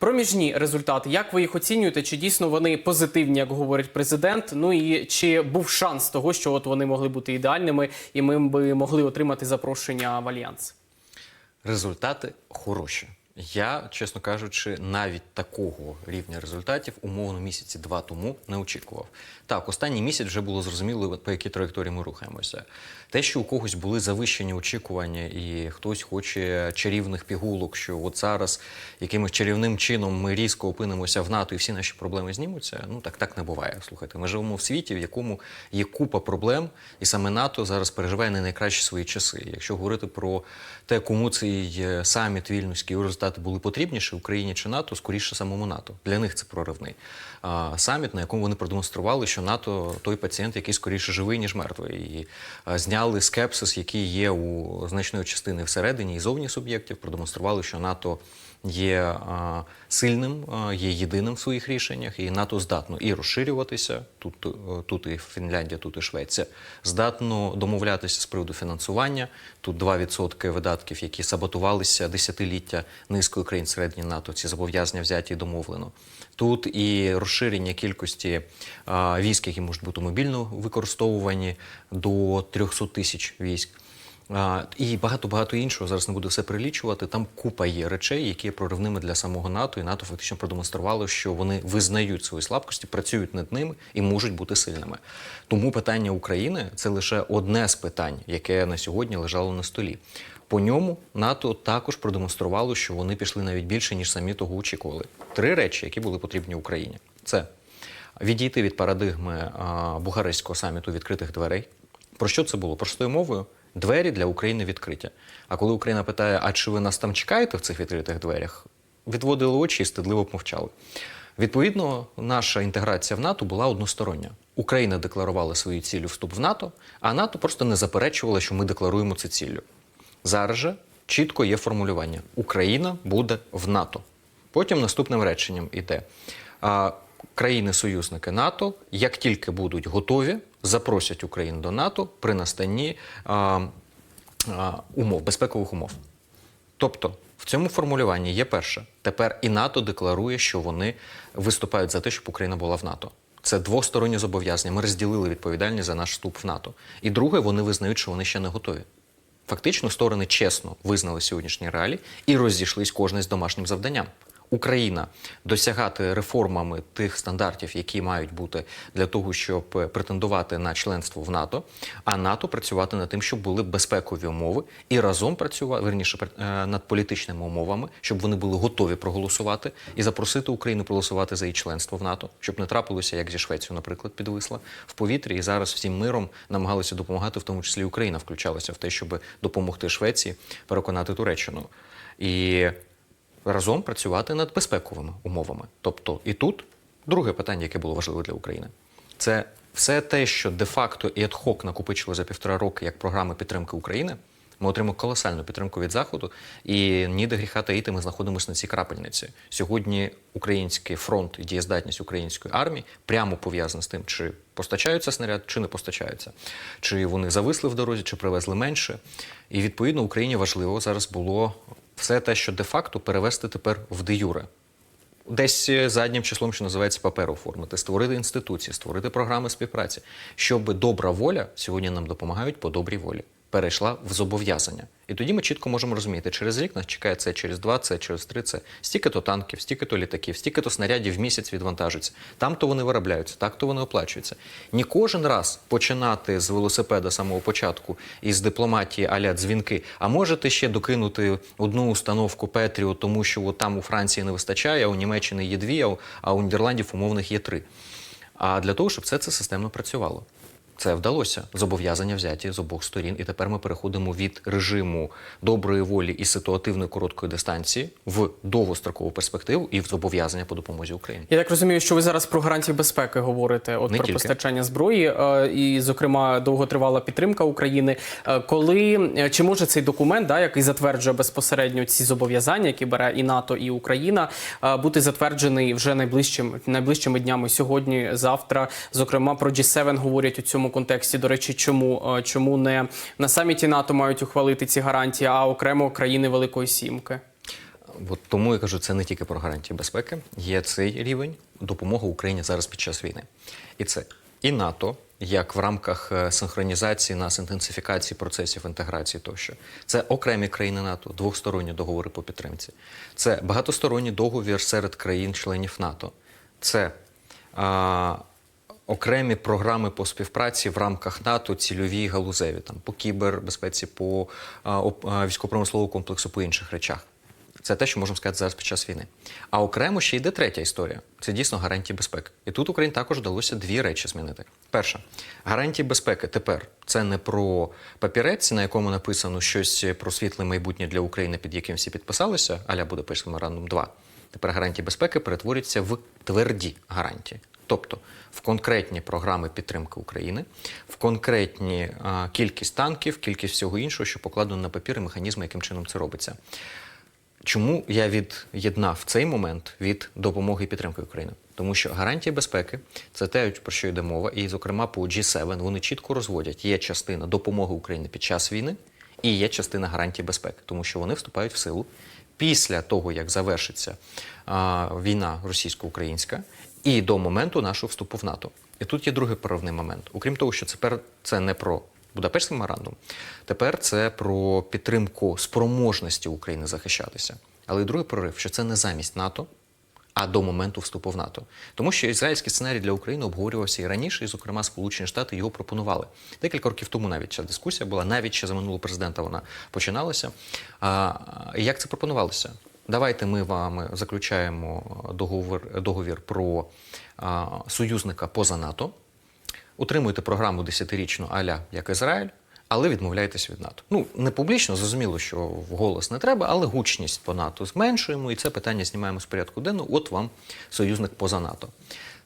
Проміжні результати, як ви їх оцінюєте? Чи дійсно вони позитивні, як говорить президент? Ну і чи був шанс того, що от вони могли бути ідеальними, і ми би могли отримати запрошення в альянс? Результати хороші. Я, чесно кажучи, навіть такого рівня результатів умовно місяці два тому не очікував. Так, останній місяць вже було зрозуміло, по якій траєкторії ми рухаємося. Те, що у когось були завищені очікування, і хтось хоче чарівних пігулок, що от зараз якимось чарівним чином ми різко опинимося в НАТО і всі наші проблеми знімуться. Ну так так не буває. Слухайте, ми живемо в світі, в якому є купа проблем, і саме НАТО зараз переживає не найкращі свої часи. Якщо говорити про те, кому цей е, саміт вільнюський результати були потрібніші Україні чи НАТО, скоріше самому НАТО. Для них це проривний а, саміт, на якому вони продемонстрували, що НАТО той пацієнт, який скоріше живий, ніж мертвий, і зняли скепсис, який є у значної частини всередині і зовні суб'єктів, продемонстрували, що НАТО. Є сильним, є єдиним в своїх рішеннях, і НАТО здатно і розширюватися тут, е, тут і Фінляндія, тут і Швеція, здатно домовлятися з приводу фінансування. Тут 2% видатків, які саботувалися десятиліття низкою країн середньої НАТО. Ці зобов'язання взяті і домовлено. Тут і розширення кількості військ, які можуть бути мобільно використовувані до 300 тисяч військ. А, І багато-багато іншого зараз не буду все перелічувати. Там купа є речей, які є проривними для самого НАТО, і НАТО фактично продемонструвало, що вони визнають свої слабкості, працюють над ними і можуть бути сильними. Тому питання України це лише одне з питань, яке на сьогодні лежало на столі. По ньому НАТО також продемонструвало, що вони пішли навіть більше, ніж самі того очікували. Три речі, які були потрібні Україні, це відійти від парадигми а, Бухарестського саміту відкритих дверей. Про що це було? Простою мовою двері для України відкриті. А коли Україна питає, а чи ви нас там чекаєте в цих відкритих дверях, відводили очі і стидливо мовчали. Відповідно, наша інтеграція в НАТО була одностороння. Україна декларувала свою ціллю вступ в НАТО, а НАТО просто не заперечувала, що ми декларуємо це ціллю. Зараз же чітко є формулювання: Україна буде в НАТО. Потім наступним реченням іде. Країни-союзники НАТО, як тільки будуть готові, запросять Україну до НАТО при настанні а, а, умов, безпекових умов. Тобто в цьому формулюванні є перше. Тепер і НАТО декларує, що вони виступають за те, щоб Україна була в НАТО. Це двосторонні зобов'язання. Ми розділили відповідальність за наш вступ в НАТО. І друге, вони визнають, що вони ще не готові. Фактично, сторони чесно визнали сьогоднішні реалії і розійшлись кожне з домашнім завданням. Україна досягати реформами тих стандартів, які мають бути для того, щоб е, претендувати на членство в НАТО, а НАТО працювати над тим, щоб були безпекові умови, і разом працювати верніше е, над політичними умовами, щоб вони були готові проголосувати і запросити Україну проголосувати за її членство в НАТО, щоб не трапилося, як зі Швецією, наприклад, підвисла в повітрі, і зараз всім миром намагалися допомагати, в тому числі Україна включалася в те, щоб допомогти Швеції переконати Туреччину. І разом працювати над безпековими умовами. Тобто, і тут друге питання, яке було важливе для України, це все те, що де-факто і ad-hoc накопичило за півтора роки як програми підтримки України. Ми отримали колосальну підтримку від заходу, і ніде гріха таїти ми знаходимося на цій крапельниці. Сьогодні український фронт і дієздатність української армії прямо пов'язана з тим, чи постачаються снаряд, чи не постачаються, чи вони зависли в дорозі, чи привезли менше. І відповідно Україні важливо зараз було все те, що де-факто перевести тепер в де-юре. Десь заднім числом, що називається паперу оформити, створити інституції, створити програми співпраці, щоб добра воля сьогодні нам допомагають по добрій волі. Перейшла в зобов'язання. І тоді ми чітко можемо розуміти, через рік нас чекає це, через два, це, через три це. Стільки-то танків, стільки-то літаків, стільки-то снарядів в місяць відвантажуються. Там то вони виробляються, так то вони оплачуються. Ні кожен раз починати з велосипеда самого початку і з дипломатії аля дзвінки. А можете ще докинути одну установку Петріо, тому що от там у Франції не вистачає, а у Німеччини є дві, а у Нідерландів умовних є три. А для того, щоб все це системно працювало. Це вдалося. Зобов'язання взяті з обох сторін. І тепер ми переходимо від режиму доброї волі і ситуативної короткої дистанції в довгострокову перспективу і в зобов'язання по допомозі Україні. Я так розумію, що ви зараз про гарантії безпеки говорите, от Не про тільки. постачання зброї, е, і, зокрема, довготривала підтримка України. Е, Коли е, чи може цей документ, да, який затверджує безпосередньо ці зобов'язання, які бере і НАТО, і Україна, бути затверджений вже найближчим найближчими днями сьогодні, завтра? Зокрема, про G7 говорять у цьому контексті. До речі, чому Е, чому не на саміті НАТО мають ухвалити ці гарантії, а окремо країни Великої Сімки? От тому я кажу, це не тільки про гарантії безпеки, є цей рівень допомоги Україні зараз під час війни. І це і НАТО, як в рамках е, синхронізації нас інтенсифікації процесів інтеграції тощо. Це окремі країни НАТО, двосторонні договори по підтримці. Це багатосторонній договір серед країн-членів НАТО. Це а, окремі програми по співпраці в рамках НАТО, цільові галузеві, там по кібербезпеці, по а, військово-промисловому комплексу, по інших речах. Це те, що можемо сказати зараз під час війни. А окремо ще йде третя історія. Це дійсно гарантії безпеки. І тут Україні також вдалося дві речі змінити. Перша, гарантії безпеки тепер це не про папірець, на якому написано щось про світле майбутнє для України, під яким всі підписалися, аля Будапешт меморандум 2. Тепер гарантії безпеки перетворюються в тверді гарантії. Тобто в конкретні програми підтримки України, в конкретні а, кількість танків, кількість всього іншого, що покладено на папір і механізми, яким чином це робиться. Чому я від'єднав цей момент від допомоги і підтримки України? Тому що гарантії безпеки це те, про що йде мова, і, зокрема, по G7 вони чітко розводять: є частина допомоги Україні під час війни і є частина гарантій безпеки, тому що вони вступають в силу після того, як завершиться а, війна російсько-українська, і до моменту нашого вступу в НАТО. І тут є другий переривний момент. Окрім того, що тепер це не про Будапештський меморандум, тепер це про підтримку спроможності України захищатися. Але й другий прорив, що це не замість НАТО, а до моменту вступу в НАТО. Тому що ізраїльський сценарій для України обговорювався і раніше, і, зокрема, Сполучені Штати його пропонували. Декілька років тому навіть ця дискусія була, навіть ще за минулого президента вона починалася. А, як це пропонувалося? Давайте ми вам заключаємо договір, договір про а, союзника поза НАТО, утримуєте програму десятирічну аля як Ізраїль, але відмовляєтесь від НАТО. Ну не публічно, зрозуміло, що в голос не треба, але гучність по НАТО зменшуємо, і це питання знімаємо з порядку денного. От вам союзник поза НАТО.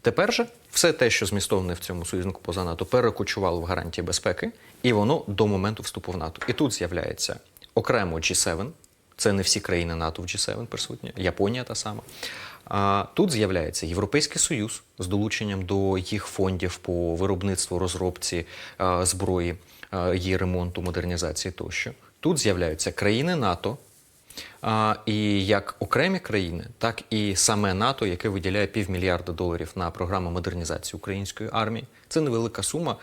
Тепер же все те, що змістоване в цьому союзнику поза НАТО, перекочувало в гарантії безпеки, і воно до моменту вступу в НАТО. І тут з'являється окремо G7, це не всі країни НАТО в G7 присутні, Японія та сама. А тут з'являється Європейський Союз з долученням до їх фондів по виробництву, розробці зброї, а, її ремонту, модернізації тощо. Тут з'являються країни НАТО, і як окремі країни, так і саме НАТО, яке виділяє півмільярда доларів на програму модернізації української армії. Це невелика сума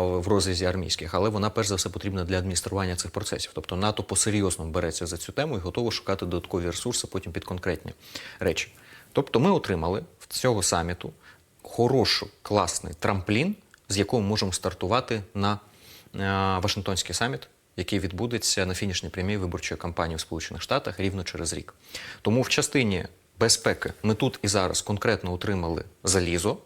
в розрізі армійських, але вона перш за все потрібна для адміністрування цих процесів. Тобто НАТО по-серйозному береться за цю тему і готово шукати додаткові ресурси потім під конкретні речі. Тобто, ми отримали в цього саміту хороший, класний трамплін, з якого можемо стартувати на е, Вашингтонський саміт, який відбудеться на фінішній прямій виборчої кампанії в Сполучених Штатах рівно через рік. Тому в частині безпеки ми тут і зараз конкретно отримали залізо.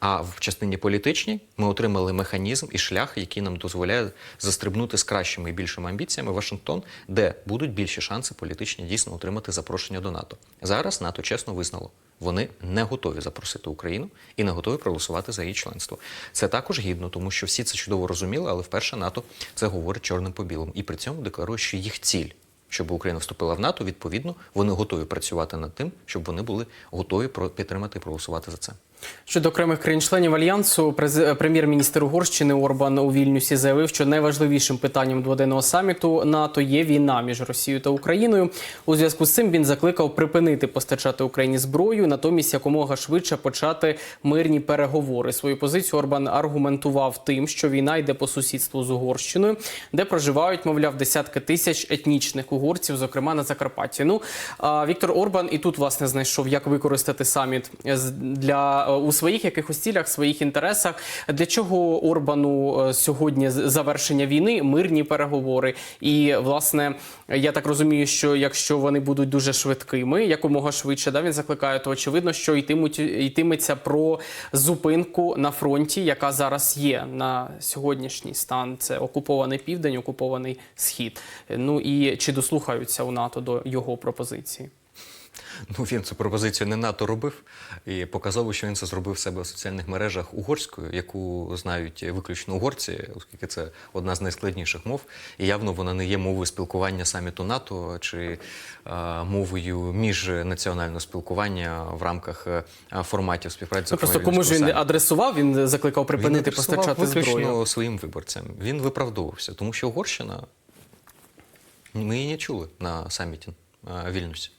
А в частині політичній ми отримали механізм і шлях, який нам дозволяє застрибнути з кращими і більшими амбіціями Вашингтон, де будуть більші шанси політичні дійсно отримати запрошення до НАТО. Зараз НАТО чесно визнало. Вони не готові запросити Україну і не готові проголосувати за її членство. Це також гідно, тому що всі це чудово розуміли, але вперше НАТО це говорить чорним по білому. І при цьому декларує, що їх ціль, щоб Україна вступила в НАТО, відповідно, вони готові працювати над тим, щоб вони були готові підтримати і проголосувати за це. Щодо окремих країн-членів альянсу, през- прем'єр-міністр Угорщини Орбан у Вільнюсі заявив, що найважливішим питанням дводенного саміту НАТО є війна між Росією та Україною. У зв'язку з цим він закликав припинити постачати Україні зброю, натомість якомога швидше почати мирні переговори. Свою позицію Орбан аргументував тим, що війна йде по сусідству з Угорщиною, де проживають, мовляв, десятки тисяч етнічних угорців, зокрема на Закарпатті. Ну Віктор Орбан і тут власне знайшов, як використати саміт для е, у своїх якихось цілях, своїх інтересах. Для чого Орбану е, сьогодні завершення війни, мирні переговори? І власне я так розумію, що якщо вони будуть дуже швидкими, якомога швидше, да він закликає, то очевидно, що йтимуть йтиметься про зупинку на фронті, яка зараз є на сьогоднішній стан. Це окупований південь, окупований схід. Ну і чи дослухаються у НАТО до його пропозиції? Ну, він цю пропозицію не НАТО робив і показово, що він це зробив в себе в соціальних мережах угорською, яку знають виключно угорці, оскільки це одна з найскладніших мов. І явно вона не є мовою спілкування саміту НАТО чи е, мовою міжнаціонального спілкування в рамках е, форматів співпраці. Ну, просто кому ж він саміту. адресував, він закликав припинити він постачати виключно зброю. своїм виборцям. Він виправдовувався, тому що Угорщина ми її не чули на саміті е, Вільнюсі.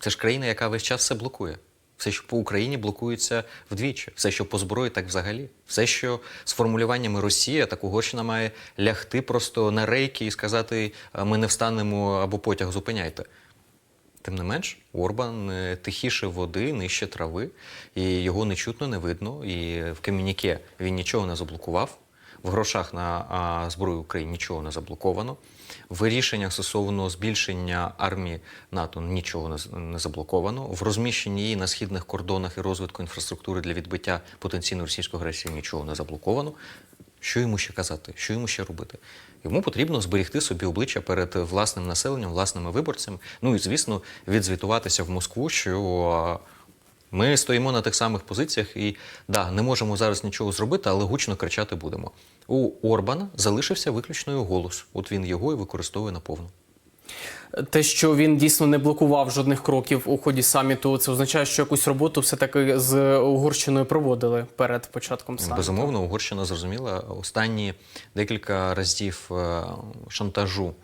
Це ж країна, яка весь час все блокує. Все, що по Україні блокується вдвічі, все, що по зброї, так взагалі. Все, що з формулюваннями Росія, так Угорщина має лягти просто на рейки і сказати: ми не встанемо або потяг зупиняйте. Тим не менш, Орбан е, тихіше води, нижче трави, і його не чутно, не видно. І в комюніке він нічого не заблокував. В грошах на зброю України нічого не заблоковано. В рішеннях стосовно збільшення армії НАТО нічого не, заблоковано. В розміщенні її на східних кордонах і розвитку інфраструктури для відбиття потенційної російської агресії нічого не заблоковано. Що йому ще казати? Що йому ще робити? Йому потрібно зберегти собі обличчя перед власним населенням, власними виборцями. Ну і звісно, відзвітуватися в Москву, що ми стоїмо на тих самих позиціях і да, не можемо зараз нічого зробити, але гучно кричати будемо. У Орбана залишився виключно голос. От він його і використовує наповну. Те, що він дійсно не блокував жодних кроків у ході саміту, це означає, що якусь роботу все таки з Угорщиною проводили перед початком саміту. Безумовно, Угорщина зрозуміла останні декілька разів е, шантажу,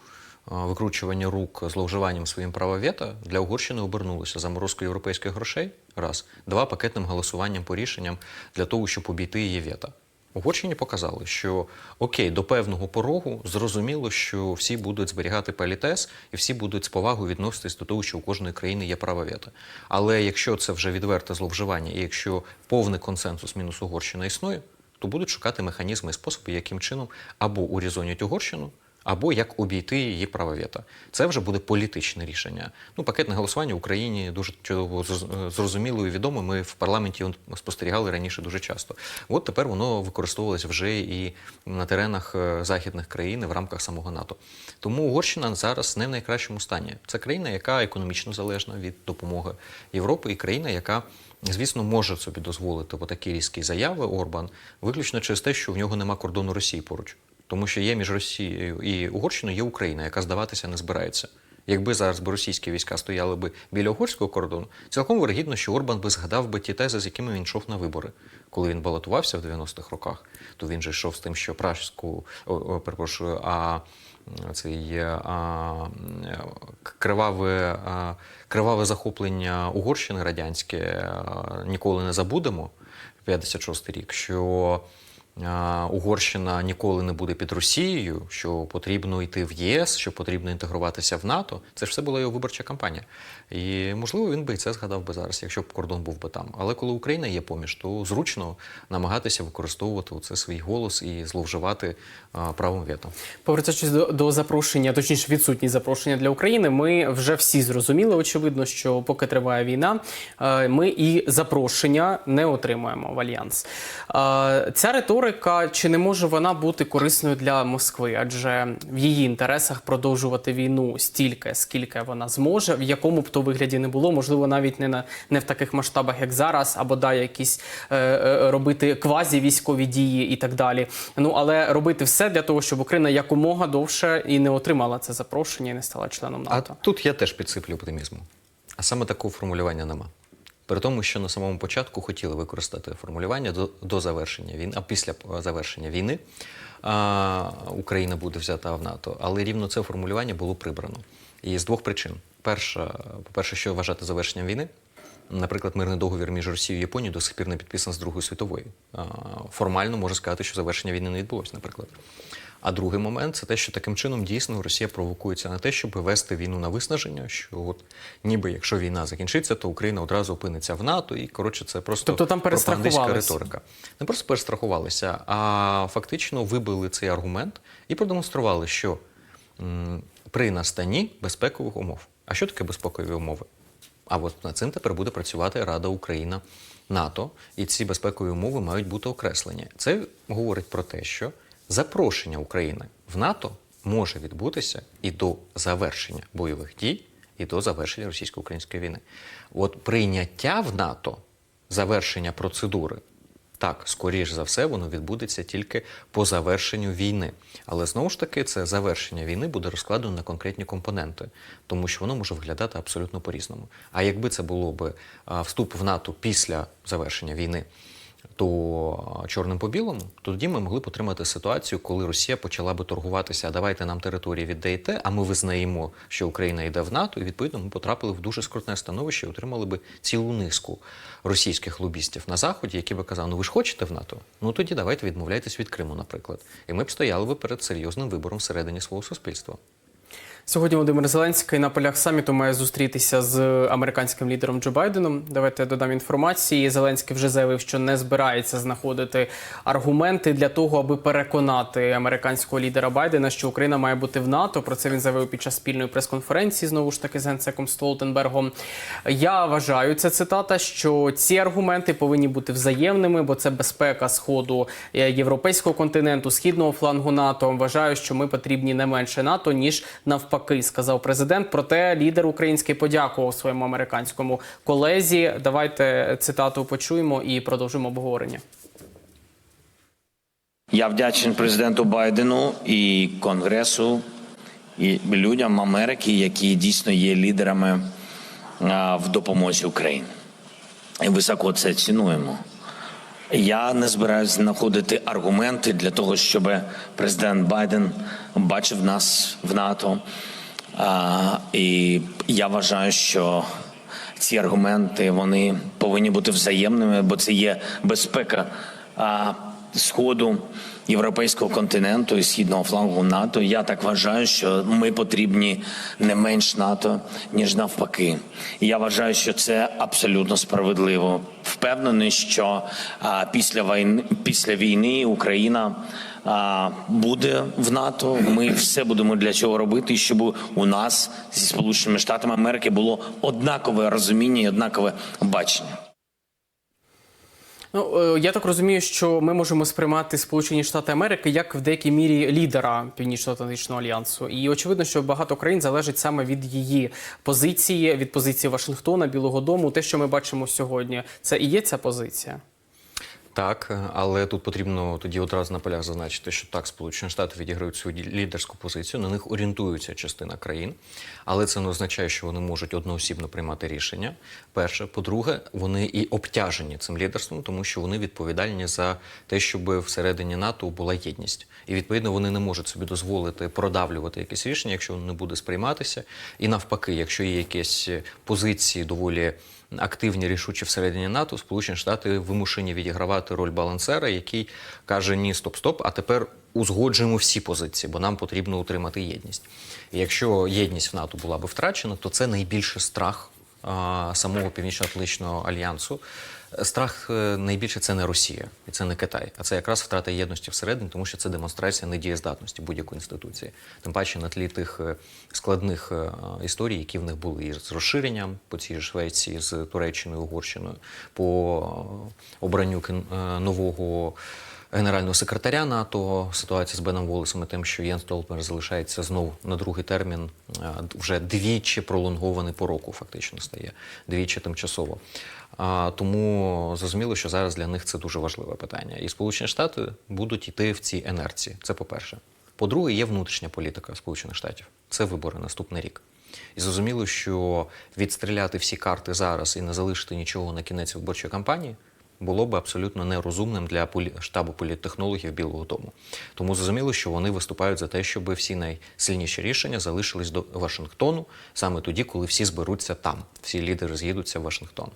викручування рук зловживанням своїм права вето для Угорщини обернулося заморозкою європейських грошей. Раз, два пакетним голосуванням по рішенням для того, щоб обійти її вето. Угорщині показали, що окей, до певного порогу зрозуміло, що всі будуть зберігати політез і всі будуть з повагою відноситись до того, що у кожної країни є право вето. Але якщо це вже відверте зловживання, і якщо повний консенсус мінус Угорщина існує, то будуть шукати механізми і способи, яким чином або урізонять Угорщину, або як обійти її право. Це вже буде політичне рішення. Ну, пакетне голосування в Україні дуже чудово зроз- зрозуміло і відомо. Ми в парламенті спостерігали раніше дуже часто. От тепер воно використовувалося вже і на теренах е, західних країн в рамках самого НАТО. Тому Угорщина зараз не в найкращому стані. Це країна, яка економічно залежна від допомоги Європи, і країна, яка Звісно, може собі дозволити такі різкі заяви Орбан, виключно через те, що в нього нема кордону Росії поруч. Тому що є між Росією і Угорщиною є Україна, яка здаватися не збирається. Якби зараз би російські війська стояли би біля угорського кордону, цілком вирогідно, що Орбан би згадав би ті тези, з якими він йшов на вибори. Коли він балотувався в 90-х роках, то він же йшов з тим, що пражську, перепрошую, а цей а, криваве, а, криваве захоплення Угорщини радянське а, ніколи не забудемо. 56 рік, що Угорщина ніколи не буде під Росією, що потрібно йти в ЄС, що потрібно інтегруватися в НАТО. Це ж все була його виборча кампанія. І можливо він би і це згадав би зараз, якщо б кордон був би там. Але коли Україна є поміж, то зручно намагатися використовувати оце свій голос і зловживати правом вето. Повертаючись до, до запрошення, точніше відсутність запрошення для України, ми вже всі зрозуміли, очевидно, що поки триває війна, е, ми і запрошення не отримуємо в альянс. Е, Ця риторика чи не може вона бути корисною для Москви? Адже в її інтересах продовжувати війну стільки, скільки вона зможе, в якому б то вигляді не було, можливо, навіть не на не в таких масштабах, як зараз, або да, якісь е, е, робити квазі військові дії і так далі. Ну але робити все для того, щоб Україна якомога довше і не отримала це запрошення, і не стала членом А НАТО. тут я теж підсиплю оптимізму. А саме такого формулювання нема. При тому, що на самому початку хотіли використати формулювання до, до завершення війни, а після е, завершення війни а, Україна буде взята в НАТО. Але рівно це формулювання було прибрано. І з двох причин: перша, по-перше, що вважати завершенням війни. Наприклад, мирний договір між Росією і Японією до сих пір не підписаний з Другої світової. Формально можна сказати, що завершення війни не відбулося, наприклад. А другий момент це те, що таким чином дійсно Росія провокується на те, щоб вести війну на виснаження. Що от ніби якщо війна закінчиться, то Україна одразу опиниться в НАТО, і коротше, це просто Тобто там пропагандистська риторика. Не просто перестрахувалися, а фактично вибили цей аргумент і продемонстрували, що м, при настанні безпекових умов. А що таке безпекові умови? А от над цим тепер буде працювати Рада Україна НАТО, і ці безпекові умови мають бути окреслені. Це говорить про те, що запрошення України в НАТО може відбутися і до завершення бойових дій, і до завершення російсько-української війни. От прийняття в НАТО, завершення процедури так, скоріш за все, воно відбудеться тільки по завершенню війни. Але знову ж таки, це завершення війни буде розкладено на конкретні компоненти, тому що воно може виглядати абсолютно по-різному. А якби це було б вступ в НАТО після завершення війни, то чорним по білому, то тоді ми могли б отримати ситуацію, коли Росія почала би торгуватися, давайте нам території віддаєте, а ми визнаємо, що Україна йде в НАТО, і відповідно ми потрапили в дуже скрутне становище і отримали би цілу низку російських лобістів на заході, які би казали, ну ви ж хочете в НАТО? Ну тоді давайте відмовляйтесь від Криму, наприклад. І ми б стояли би перед серйозним вибором всередині свого суспільства. Сьогодні Володимир Зеленський на полях саміту має зустрітися з американським лідером Джо Байденом. Давайте я додам інформації. Зеленський вже заявив, що не збирається знаходити аргументи для того, аби переконати американського лідера Байдена, що Україна має бути в НАТО. Про це він заявив під час спільної прес-конференції знову ж таки з генсеком Столтенбергом. Я вважаю, це цитата, що ці аргументи повинні бути взаємними, бо це безпека сходу е, європейського континенту, східного флангу НАТО. Вважаю, що ми потрібні не менше НАТО ніж навпаки, сказав президент. Проте лідер український подякував своєму американському колезі. Давайте цитату почуємо і продовжимо обговорення. Я вдячний президенту Байдену і Конгресу, і людям Америки, які дійсно є лідерами в допомозі Україні. І високо це цінуємо. Я не збираюся знаходити аргументи для того, щоб президент Байден бачив нас в НАТО. А, і я вважаю, що ці аргументи вони повинні бути взаємними, бо це є безпека а, сходу європейського континенту і східного флангу НАТО. Я так вважаю, що ми потрібні не менш НАТО ніж навпаки. Я вважаю, що це абсолютно справедливо. Впевнений, що а, після війни після війни Україна. Буде в НАТО. Ми все будемо для цього робити, щоб у нас зі Сполученими Штатами Америки було однакове розуміння і однакове бачення. Ну е, я так розумію, що ми можемо сприймати Сполучені Штати Америки як в деякій мірі лідера Північно-Атлантичного альянсу. І очевидно, що багато країн залежить саме від її позиції, від позиції Вашингтона, Білого Дому. Те, що ми бачимо сьогодні, це і є ця позиція. Так, але тут потрібно тоді одразу на полях зазначити, що так, Сполучені Штати відіграють свою лідерську позицію, на них орієнтується частина країн, але це не означає, що вони можуть одноосібно приймати рішення. Перше, по-друге, вони і обтяжені цим лідерством, тому що вони відповідальні за те, щоб всередині НАТО була єдність, і відповідно вони не можуть собі дозволити продавлювати якесь рішення, якщо воно не буде сприйматися. І навпаки, якщо є якісь позиції доволі активні рішучі всередині НАТО, Сполучені Штати вимушені відігравати роль балансера, який каже: Ні, стоп, стоп. А тепер узгоджуємо всі позиції, бо нам потрібно утримати єдність. І якщо єдність в НАТО була би втрачена, то це найбільший страх а, самого Північно-Атлантичного альянсу. Страх е, найбільше це не Росія і це не Китай, а це якраз втрата єдності всередині, тому що це демонстрація недієздатності будь-якої інституції. Тим паче на тлі тих е, складних е, історій, які в них були і з розширенням по цій Швеції, з Туреччиною, Угорщиною, по обранню нового. Генерального секретаря НАТО ситуація з Беном Волесом і тим, що Єн Столтмер залишається знову на другий термін, вже двічі пролонгований по року, фактично стає двічі тимчасово. Тому зрозуміло, що зараз для них це дуже важливе питання. І Сполучені Штати будуть йти в цій інерції. Це по-перше. По-друге, є внутрішня політика Сполучених Штатів. Це вибори наступний рік. І зрозуміло, що відстріляти всі карти зараз і не залишити нічого на кінець виборчої кампанії було б абсолютно нерозумним для штабу політтехнологів Білого Дому. Тому зрозуміло, що вони виступають за те, щоб всі найсильніші рішення залишились до Вашингтону саме тоді, коли всі зберуться там, всі лідери з'їдуться в Вашингтон.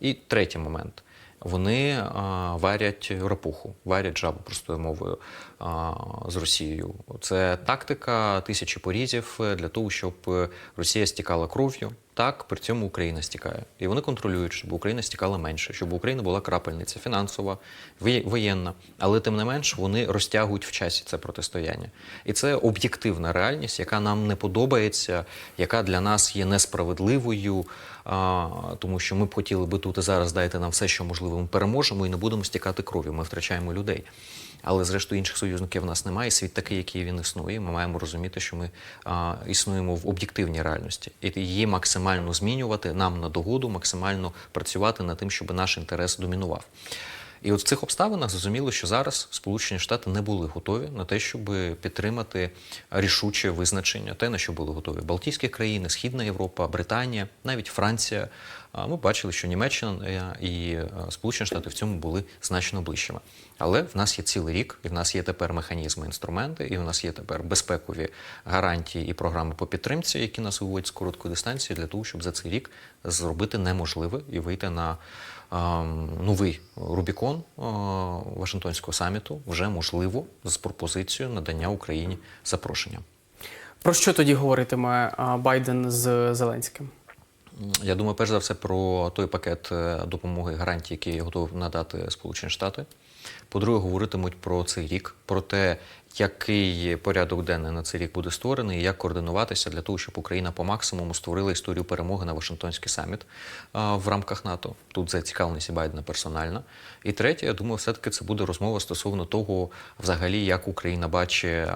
І третій момент. Вони а, варять ропуху, варять жабу простою мовою а, з Росією. Це тактика тисячі порізів е, для того, щоб е, Росія стікала кров'ю. Так, при цьому Україна стікає. І вони контролюють, щоб Україна стікала менше, щоб Україна була крапельниця фінансова, воєнна. Але тим не менш вони розтягують в часі це протистояння. І це об'єктивна реальність, яка нам не подобається, яка для нас є несправедливою. Тому що ми б хотіли би тут і зараз дайте нам все, що можливо, ми переможемо і не будемо стікати кров'ю. Ми втрачаємо людей. Але зрештою інших союзників в нас немає. Світ такий, який він існує. Ми маємо розуміти, що ми а, існуємо в об'єктивній реальності, і її максимально змінювати нам на догоду, максимально працювати над тим, щоб наш інтерес домінував. І от в цих обставинах зрозуміло, що зараз Сполучені Штати не були готові на те, щоб підтримати рішуче визначення, те, на що були готові. Балтійські країни, Східна Європа, Британія, навіть Франція, ми бачили, що Німеччина е, і е, Сполучені Штати в цьому були значно ближчими. Але в нас є цілий рік, і в нас є тепер механізми, інструменти, і в нас є тепер безпекові гарантії і програми по підтримці, які нас виводять з короткої дистанції для того, щоб за цей рік зробити неможливе і вийти на ем, новий Рубікон е, Вашингтонського саміту вже можливо з пропозицією надання Україні запрошення. Про що тоді говоритиме Байден з Зеленським? Я думаю, перш за все про той пакет е, допомоги гарантій, який готові надати Сполучені Штати. По-друге, говоритимуть про цей рік, про те, який порядок денний на цей рік буде створений, і як координуватися для того, щоб Україна по максимуму створила історію перемоги на Вашингтонський саміт а, в рамках НАТО. Тут зацікавленість Байдена персональна. І третє, я думаю, все-таки це буде розмова стосовно того, взагалі, як Україна бачить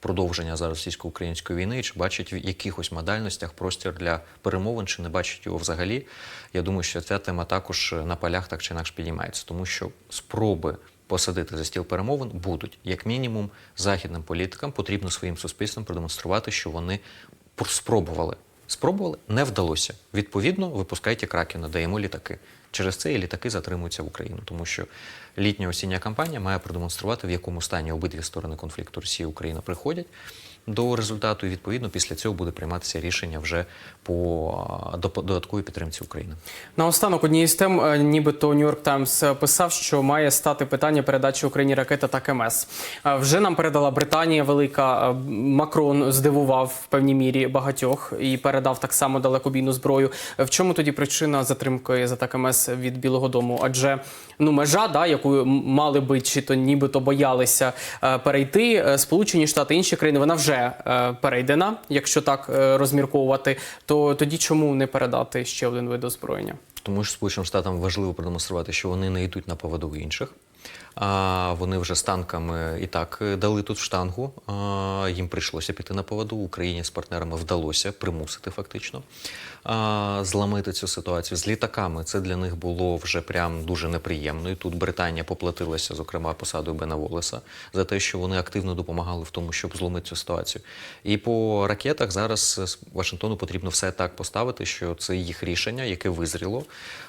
продовження зараз російсько-української війни, чи бачить в якихось модальностях простір для перемовин, чи не бачить його взагалі. Я думаю, що ця тема також на полях так чи інакше підіймається, тому що спроби посадити за стіл перемовин будуть. Як мінімум, західним політикам потрібно своїм суспільством продемонструвати, що вони пр- спробували. Спробували, не вдалося. Відповідно, випускайте кракена, даємо літаки. Через це і літаки затримуються в Україну, тому що літня осіння кампанія має продемонструвати, в якому стані обидві сторони конфлікту Росія і Україна приходять до результату, і відповідно після цього буде прийматися рішення вже по додатковій підтримці України. Наостанок однією з тем, е, нібито Нью-Йорк Таймс е, писав, що має стати питання передачі Україні ракет атак МС. Е, Вже нам передала Британія велика. Макрон здивував в певній мірі багатьох і передав так само далекобійну зброю. В чому тоді причина затримки з атак від Білого Дому? Адже ну межа, да, яку мали би чи то нібито боялися перейти, Сполучені Штати інші країни, вона вже е, перейдена, якщо так е, розмірковувати. То тоді чому не передати ще один вид озброєння? Тому що Сполученим Штатам важливо продемонструвати, що вони не йдуть на поводу інших. А вони вже з танками і так е, дали тут штангу. Їм прийшлося піти на поводу. Україні з партнерами вдалося примусити фактично а, зламити цю ситуацію з літаками. Це для них було вже прям дуже неприємно. І тут Британія поплатилася, зокрема, посадою Бена Волеса за те, що вони активно допомагали в тому, щоб зломити цю ситуацію. І по ракетах зараз Вашингтону потрібно все так поставити, що це їх рішення, яке визріло.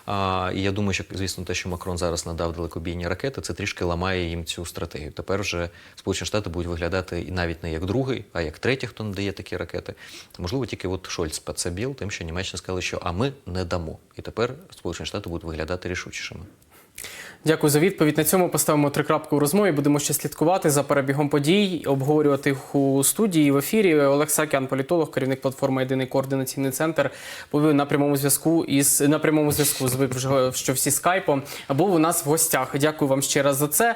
А, і я думаю, що звісно, те, що Макрон зараз надав далекобійні ракети, це трішки ламає їм цю стратегію. Тепер вже Сполучені Штати будуть виглядати і навіть не як другий, а як третій, хто надає такі ракети. Можливо, тільки от Шольц підсобив тим, що Німеччина сказала, що а ми не дамо. І тепер Сполучені Штати будуть виглядати рішучішими. Дякую за відповідь. На цьому поставимо три крапки у розмові. Будемо ще слідкувати за перебігом подій, обговорювати їх у студії в ефірі. Олег Сакян, політолог, керівник платформи Єдиний координаційний центр, був на прямому зв'язку із на прямому зв'язку. Звик вже що всі скайпом. Був у нас в гостях. Дякую вам ще раз за це.